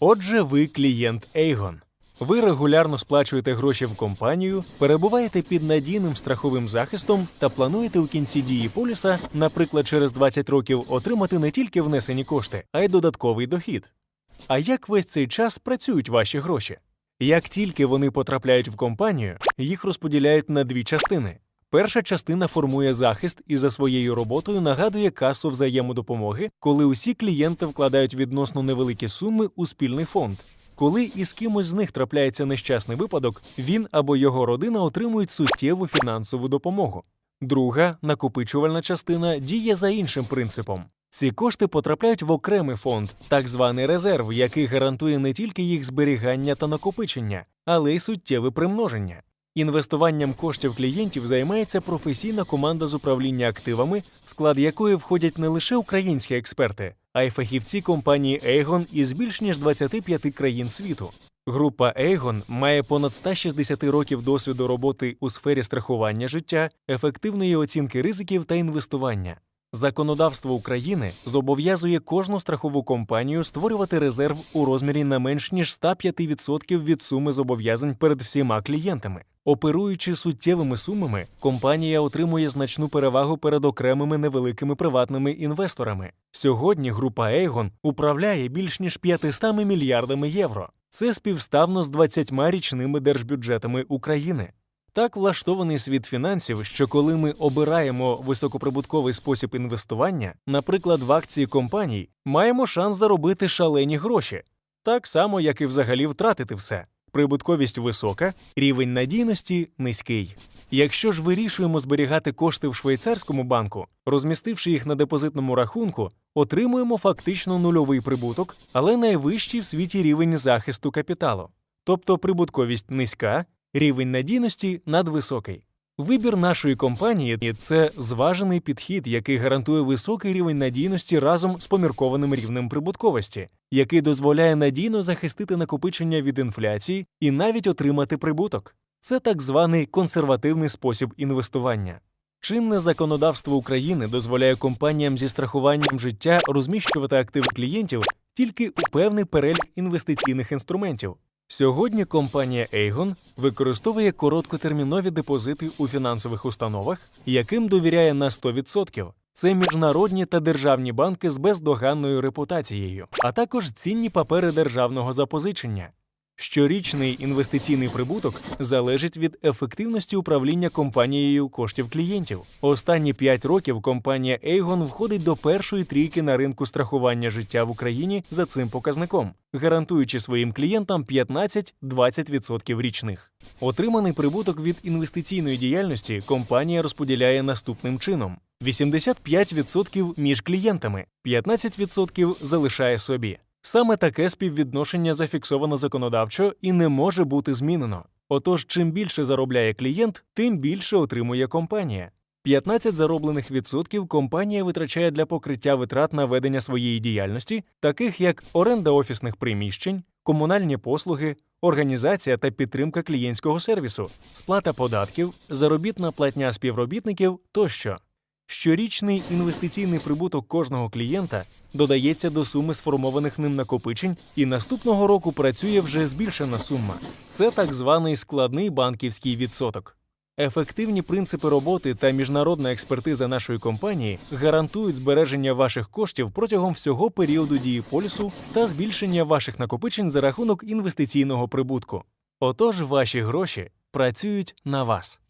Отже, ви клієнт Aegon. Ви регулярно сплачуєте гроші в компанію, перебуваєте під надійним страховим захистом та плануєте у кінці дії поліса, наприклад, через 20 років отримати не тільки внесені кошти, а й додатковий дохід. А як весь цей час працюють ваші гроші? Як тільки вони потрапляють в компанію, їх розподіляють на дві частини. Перша частина формує захист і за своєю роботою нагадує касу взаємодопомоги, коли усі клієнти вкладають відносно невеликі суми у спільний фонд. Коли із кимось з них трапляється нещасний випадок, він або його родина отримують суттєву фінансову допомогу. Друга накопичувальна частина діє за іншим принципом. Ці кошти потрапляють в окремий фонд, так званий резерв, який гарантує не тільки їх зберігання та накопичення, але й суттєве примноження. Інвестуванням коштів клієнтів займається професійна команда з управління активами, в склад якої входять не лише українські експерти, а й фахівці компанії Aegon із більш ніж 25 країн світу. Група Aegon має понад 160 років досвіду роботи у сфері страхування життя, ефективної оцінки ризиків та інвестування. Законодавство України зобов'язує кожну страхову компанію створювати резерв у розмірі не менш ніж 105% від суми зобов'язань перед всіма клієнтами. Оперуючи суттєвими сумами, компанія отримує значну перевагу перед окремими невеликими приватними інвесторами. Сьогодні група Aegon управляє більш ніж 500 мільярдами євро. Це співставно з 20 річними держбюджетами України. Так влаштований світ фінансів, що коли ми обираємо високоприбутковий спосіб інвестування, наприклад, в акції компаній, маємо шанс заробити шалені гроші, так само, як і взагалі втратити все. Прибутковість висока, рівень надійності низький. Якщо ж вирішуємо зберігати кошти в швейцарському банку, розмістивши їх на депозитному рахунку, отримуємо фактично нульовий прибуток, але найвищий в світі рівень захисту капіталу. Тобто прибутковість низька, рівень надійності надвисокий. Вибір нашої компанії це зважений підхід, який гарантує високий рівень надійності разом з поміркованим рівнем прибутковості, який дозволяє надійно захистити накопичення від інфляції і навіть отримати прибуток. Це так званий консервативний спосіб інвестування. Чинне законодавство України дозволяє компаніям зі страхуванням життя розміщувати активи клієнтів тільки у певний перелік інвестиційних інструментів. Сьогодні компанія Aegon використовує короткотермінові депозити у фінансових установах, яким довіряє на 100%. Це міжнародні та державні банки з бездоганною репутацією, а також цінні папери державного запозичення. Щорічний інвестиційний прибуток залежить від ефективності управління компанією коштів клієнтів. Останні 5 років компанія Aegon входить до першої трійки на ринку страхування життя в Україні за цим показником, гарантуючи своїм клієнтам 15-20% річних. Отриманий прибуток від інвестиційної діяльності компанія розподіляє наступним чином: 85% між клієнтами, 15% залишає собі. Саме таке співвідношення зафіксовано законодавчо і не може бути змінено. Отож, чим більше заробляє клієнт, тим більше отримує компанія. 15 зароблених відсотків компанія витрачає для покриття витрат на ведення своєї діяльності, таких як оренда офісних приміщень, комунальні послуги, організація та підтримка клієнтського сервісу, сплата податків, заробітна платня співробітників тощо. Щорічний інвестиційний прибуток кожного клієнта додається до суми сформованих ним накопичень, і наступного року працює вже збільшена сума. Це так званий складний банківський відсоток. Ефективні принципи роботи та міжнародна експертиза нашої компанії гарантують збереження ваших коштів протягом всього періоду дії полісу та збільшення ваших накопичень за рахунок інвестиційного прибутку. Отож, ваші гроші працюють на вас.